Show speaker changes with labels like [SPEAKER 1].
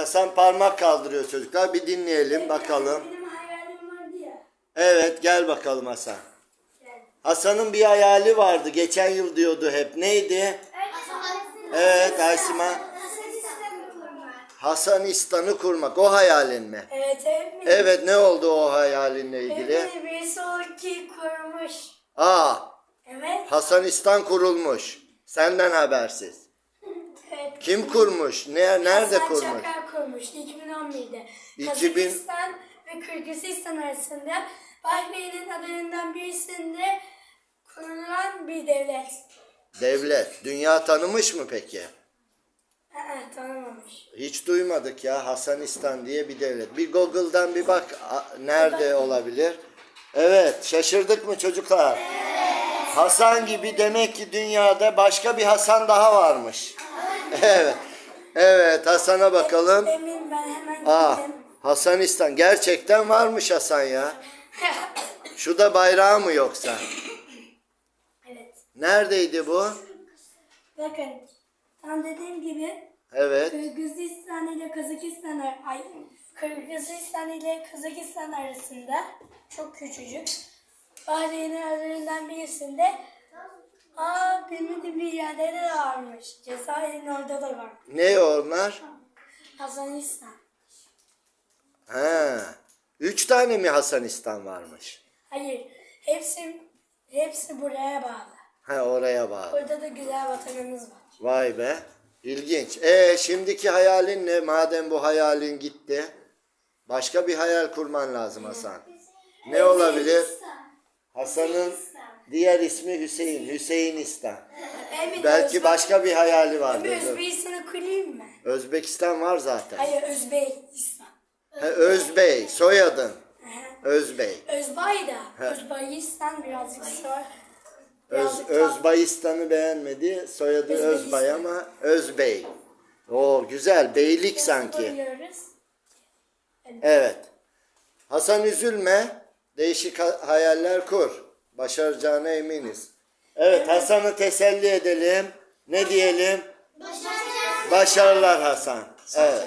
[SPEAKER 1] Hasan parmak kaldırıyor çocuklar. Bir dinleyelim bakalım.
[SPEAKER 2] Benim hayalim vardı ya.
[SPEAKER 1] Evet gel bakalım Hasan. Hasan'ın bir hayali vardı. Geçen yıl diyordu hep. Neydi? Evet Aysima. Hasanistan'ı kurmak. O hayalin mi?
[SPEAKER 2] Evet öğretmenim.
[SPEAKER 1] Evet ne oldu o hayalinle ilgili?
[SPEAKER 2] Öğretmenim birisi o ki kurmuş.
[SPEAKER 1] Aa
[SPEAKER 2] Evet.
[SPEAKER 1] Hasanistan kurulmuş. Senden habersiz.
[SPEAKER 2] evet.
[SPEAKER 1] Kim kurmuş? Ne, nerede
[SPEAKER 2] Hasan
[SPEAKER 1] kurmuş?
[SPEAKER 2] Çakar kurmuş 2011'de.
[SPEAKER 1] 2000
[SPEAKER 2] Kazakistan ve Kırgızistan arasında Bahreyn'in adalarından birisinde kurulan bir devlet.
[SPEAKER 1] Devlet. Dünya tanımış mı peki?
[SPEAKER 2] Aa, tanımamış.
[SPEAKER 1] Hiç duymadık ya Hasanistan diye bir devlet. Bir Google'dan bir bak nerede olabilir? Evet şaşırdık mı çocuklar? Hasan gibi demek ki dünyada başka bir Hasan daha varmış. Evet. Evet Hasan'a bakalım.
[SPEAKER 2] Emin ben hemen
[SPEAKER 1] Aa
[SPEAKER 2] gittim.
[SPEAKER 1] Hasanistan gerçekten varmış Hasan ya. Şu da bayrağı mı yoksa?
[SPEAKER 2] evet.
[SPEAKER 1] Neredeydi bu?
[SPEAKER 2] Bakın. Tam dediğim gibi
[SPEAKER 1] Evet.
[SPEAKER 2] Kırgızistan ile Kazakistan ar- ay Kırgızistan ile Kazakistan arasında çok küçücük. Bahreyn'in adalarından birisinde Aa bilmediğim bir yerde de varmış. Cezayir'in orada da var.
[SPEAKER 1] Ne onlar?
[SPEAKER 2] Hazanistan.
[SPEAKER 1] He. Üç tane mi Hasanistan varmış?
[SPEAKER 2] Hayır. Hepsi hepsi buraya bağlı.
[SPEAKER 1] He oraya bağlı.
[SPEAKER 2] Burada da güzel vatanımız var.
[SPEAKER 1] Vay be. İlginç. E şimdiki hayalin ne? Madem bu hayalin gitti. Başka bir hayal kurman lazım Hasan. Ne olabilir? Hasan'ın diğer ismi Hüseyin. Hüseyinistan.
[SPEAKER 2] Evet,
[SPEAKER 1] Belki başka bir hayali vardır.
[SPEAKER 2] Bir Özbekistan'ı kurayım mı?
[SPEAKER 1] Özbekistan var zaten.
[SPEAKER 2] Hayır Özbekistan.
[SPEAKER 1] He, Özbey. Soyadın. Özbey.
[SPEAKER 2] Özbay da. Özbekistan birazcık zor.
[SPEAKER 1] Öz,
[SPEAKER 2] Birazcık daha-
[SPEAKER 1] Özbayistan'ı beğenmedi. Soyadı. Özbay ama Özbey. O güzel. Beylik sanki. Evet. Hasan üzülme. Değişik ha- hayaller kur. Başaracağına eminiz. Evet Hasan'ı teselli edelim. Ne diyelim? Başarılar Hasan. Evet.